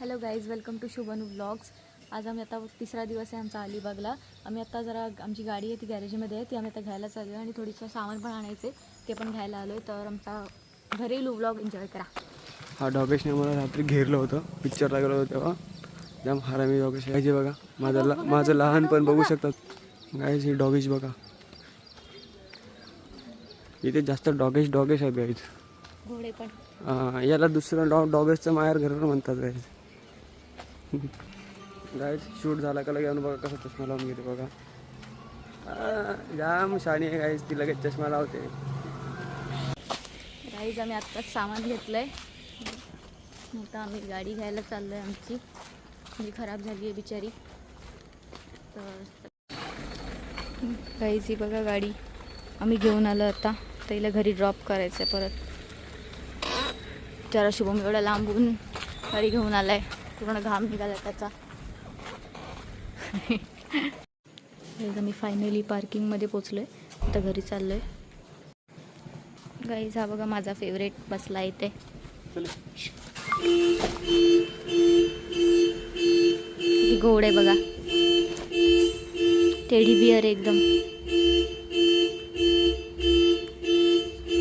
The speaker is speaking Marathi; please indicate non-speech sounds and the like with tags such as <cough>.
Hello guys welcome to Shubhnu vlogs आज आम्ही आता तिसरा दिवस आहे आमचा अलिबागला. आम्ही आता जरा आमची गाडी आहे ती गॅरेजमध्ये आहे. ती आम्ही आता घ्यायला चालू आहे आणि थोडीसं सामान पण आणायचे ते पण घ्यायला आलो आहे तर आमचा घरेलू ब्लॉग एन्जॉय करा. हा डॉगेशने मला रात्री घेरलं होतं. पिक्चर लागलं होतं तेव्हा. जाम हरामी डॉगेश यायचे बघा माझं ला माझं लहानपण बघू शकतात. गायच ही डॉगेश बघा. इथे जास्त डॉगेश डॉगेश आहे गाईज घोडे पण. याला दुसरं डॉ डॉगेशचं माहेर घर म्हणतात गाईज <laughs> गाईज शूट झाला का लगेच? बघा कसा चष्मा लावून घेते बघा. जाम शाणी आहे गाईज ती लगेच चष्मा लावते. गाईज आम्ही आत्ताच सामान घेतलं आहे आता आम्ही गाडी घ्यायला चाललो आहे आमची. जी खराब झाली आहे बिचारी. तर गाईज ही बघा गाडी. आम्ही घेऊन आलो आता. तिला घरी ड्रॉप करायचं आहे परत. जरा शुभम एवढा लांबून गाडी घेऊन आलाय. पूर्ण घाम निघाला त्याचा. एकदा मी फायनली पार्किंगमध्ये पोचलो आहे आता घरी चाललो आहे गाईज हा बघा माझा फेवरेट बसला इथे. गोड आहे बघा. टेडी बिअर एकदम.